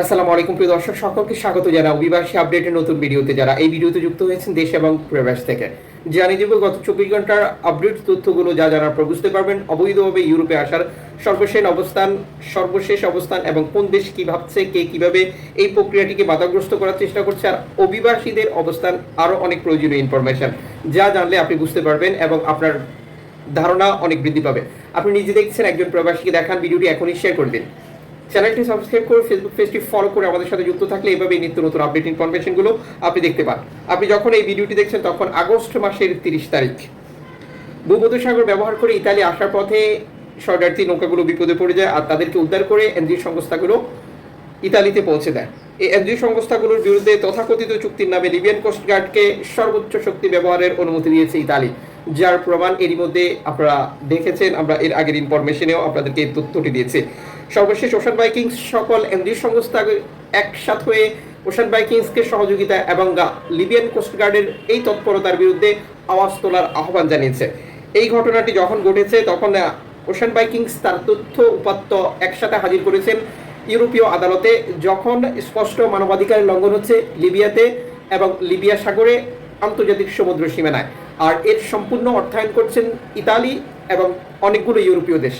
আসসালামু আলাইকুম প্রিয় দর্শক, সকলকে স্বাগত জানাই অভিবাসী আপডেটের নতুন ভিডিওতে। যারা এই ভিডিওতে যুক্ত হয়েছেন দেশ এবং প্রবাস থেকে, জানিয়ে দেব গত চব্বিশ ঘণ্টার আপডেট তথ্যগুলো, যা পর বুঝতে পারবেন অবৈধভাবে ইউরোপে আসার সর্বশেষ অবস্থান সর্বশেষ অবস্থান এবং কোন দেশ কি ভাবছে, কে কীভাবে এই প্রক্রিয়াটিকে বাধাগ্রস্ত করার চেষ্টা করছে, আর অভিবাসীদের অবস্থান আরও অনেক প্রয়োজনীয় ইনফরমেশন যা জানলে আপনি বুঝতে পারবেন এবং আপনার ধারণা অনেক বৃদ্ধি পাবে। আপনি নিজে দেখছেন, একজন প্রবাসীকে দেখান, ভিডিওটি এখনই শেয়ার করে দিন। চ্যানেলটি সাবস্ক্রাইব করে ফেসবুক পেজটি ফলো করে আমাদের সাথে যুক্ত থাকলে এইভাবে নিত্য নতুন আপডেট ইনফরমেশনগুলো আপনি দেখতে পান। আপনি যখন এই ভিডিওটি দেখছেন তখন আগস্ট মাসের তিরিশ তারিখ। ভূমধ্যসাগর ব্যবহার করে ইতালি আসার পথে শরণার্থী নৌকাগুলো বিপদে পড়ে যায় আর তাদেরকে উদ্ধার করে এনজিও সংস্থাগুলো ইতালিতে পৌঁছে দেয়। এই এনজিও সংস্থাগুলোর বিরুদ্ধে তথাকথিত চুক্তির নামে লিবিয়ান কোস্টগার্ডকে সর্বোচ্চ শক্তি ব্যবহারের অনুমতি দিয়েছে ইতালি, যার প্রমাণ এরই মধ্যে আপনারা দেখেছেন। আমরা এর আগের ইনফরমেশনেও আপনাদেরকে এই তথ্যটি দিয়েছি। সর্বশেষ ওশান বাইকিংস সকল এনজিও সংস্থা একসাথ হয়ে ওশান বাইকিংসকে সহযোগিতা এবং লিবিয়ান কোস্টগার্ডের এই তৎপরতার বিরুদ্ধে আওয়াজ তোলার আহ্বান জানিয়েছে। এই ঘটনাটি যখন ঘটেছে, তখন ওশান বাইকিংস তার তথ্য উপাত্ত একসাথে হাজির করেছেন ইউরোপীয় আদালতে, যখন স্পষ্ট মানবাধিকারের লঙ্ঘন হচ্ছে লিবিয়াতে এবং লিবিয়া সাগরে আন্তর্জাতিক সমুদ্র সীমানায়। আর এর সম্পূর্ণ অর্থায়ন করছেন ইতালি এবং অনেকগুলো ইউরোপীয় দেশ।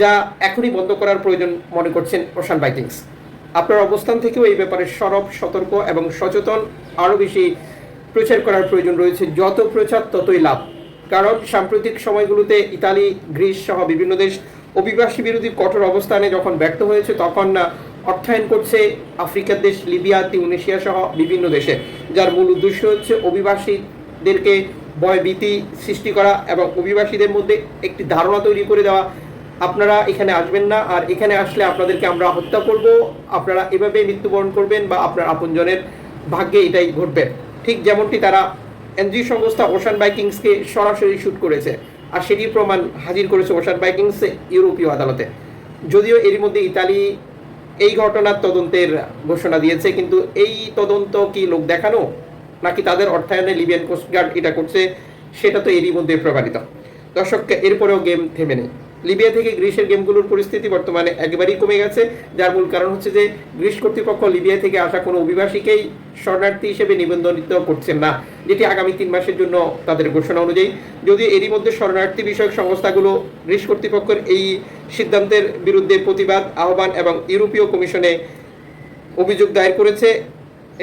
যা এখনই বন্ধ করার প্রয়োজন মনে করছেন ওশান বাইকিংস আপনার অবস্থান থেকেও এই ব্যাপারে সরব, সতর্ক এবং সচেতন, আরও বেশি প্রচার করার প্রয়োজন রয়েছে। যত প্রচার, ততই লাভ। কারণ সাম্প্রতিক সময়গুলোতে ইতালি, গ্রিস সহ বিভিন্ন দেশ অভিবাসী বিরোধী কঠোর অবস্থানে যখন ব্যর্থ হয়েছে, তখন না অর্থায়ন করছে আফ্রিকার দেশ লিবিয়া, তিউনেশিয়া সহ বিভিন্ন দেশে। যার মূল উদ্দেশ্য হচ্ছে অভিবাসীদেরকে ভয়ভীতি সৃষ্টি করা এবং অভিবাসীদের মধ্যে একটি ধারণা তৈরি করে দেওয়া। আপনারা এখানে আসবেন না, আর এখানে আসলে আপনাদেরকে আমরা হত্যা করব। আপনারা এভাবে মৃত্যুবরণ করবেন বা আপনার আপনজনের ভাগ্যে এটাই ঘটবে। ঠিক যেমনটি তারা এনজিও সংস্থা ওশান বাইকিংসকে সরাসরি শ্যুট করেছে, আর সেটির প্রমাণ হাজির করেছে ওশান বাইকিংস ইউরোপীয় আদালতে। যদিও এরই মধ্যে ইতালি এই ঘটনার তদন্তের ঘোষণা দিয়েছে, কিন্তু এই তদন্ত কি লোক দেখানো, নাকি তাদের অর্থায়নে লিবিয়ান কোস্টগার্ড এটা করছে, সেটা তো এরই মধ্যে প্রমাণিত। দর্শক, এরপরেও গেম থেমে নেই। লিবিয়া থেকে গ্রিসের গেমগুলোর পরিস্থিতি বর্তমানে একেবারেই কমে গেছে, যার মূল কারণ হচ্ছে যে গ্রিস কর্তৃপক্ষ লিবিয়া থেকে আসা কোনো অভিবাসীকেই শরণার্থী হিসেবে নিবন্ধনিত করছেন না, যেটি আগামী তিন মাসের জন্য তাদের ঘোষণা অনুযায়ী। যদিও এরই মধ্যে শরণার্থী বিষয়ক সংস্থাগুলো গ্রিস কর্তৃপক্ষের এই সিদ্ধান্তের বিরুদ্ধে প্রতিবাদ, আহ্বান এবং ইউরোপীয় কমিশনে অভিযোগ দায়ের করেছে।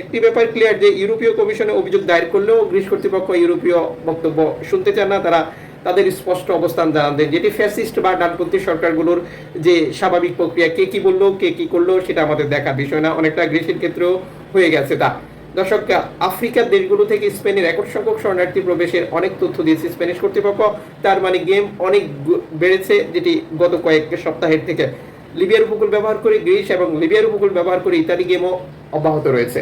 একটি ব্যাপার ক্লিয়ার যে ইউরোপীয় কমিশনে অভিযোগ দায়ের করলেও গ্রিস কর্তৃপক্ষ ইউরোপীয় বক্তব্য শুনতে চান না, তারা তাদের স্পষ্ট অবস্থান জানান দেন। যেটি ফ্যাসিস্ট বা ডানপন্থী সরকারগুলোর যে স্বাভাবিক প্রক্রিয়া, কে কি বলল, কে কি করল, সেটা আমাদের দেখার বিষয় না। অনেকটা গ্রিসের ক্ষেত্রেও হয়ে গেছে তা। দর্শক, আফ্রিকার দেশগুলো থেকে স্পেনের রেকর্ড সংখ্যক শরণার্থী প্রবেশের অনেক তথ্য দিয়েছে স্প্যানিশ কর্তৃপক্ষ। তার মানে গেম অনেক বেড়েছে, যেটি গত কয়েক সপ্তাহের থেকে। লিবিয়ার উপকূল ব্যবহার করে গ্রিস এবং লিবিয়ার উপকূল ব্যবহার করে ইতালি গেমও অব্যাহত রয়েছে।